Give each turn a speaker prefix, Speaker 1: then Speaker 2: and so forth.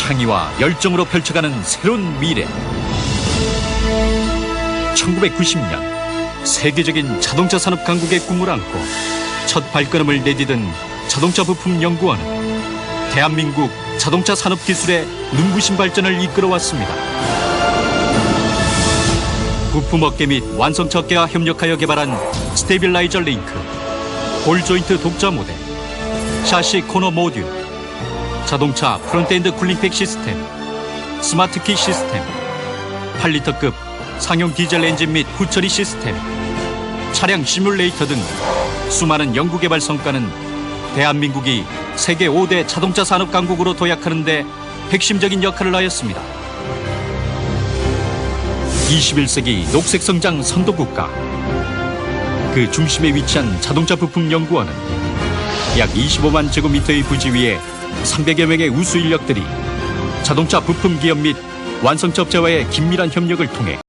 Speaker 1: 창의와 열정으로 펼쳐가는 새로운 미래. 1990년 세계적인 자동차 산업 강국의 꿈을 안고 첫 발걸음을 내디딘 자동차 부품 연구원은 대한민국 자동차 산업 기술의 눈부신 발전을 이끌어왔습니다. 부품 업계 및 완성차 업계와 협력하여 개발한 스테빌라이저 링크, 볼 조인트 독자 모델, 샤시 코너 모듈, 자동차 프론트엔드 쿨링팩 시스템, 스마트 키 시스템, 8리터급 상용 디젤 엔진 및 후처리 시스템, 차량 시뮬레이터 등 수많은 연구개발 성과는 대한민국이 세계 5대 자동차 산업 강국으로 도약하는 데 핵심적인 역할을 하였습니다. 21세기 녹색 성장 선도국가 그 중심에 위치한 자동차 부품 연구원은 약 25만 제곱미터의 부지 위에 300여 명의 우수 인력들이 자동차 부품 기업 및 완성차 업체와의 긴밀한 협력을 통해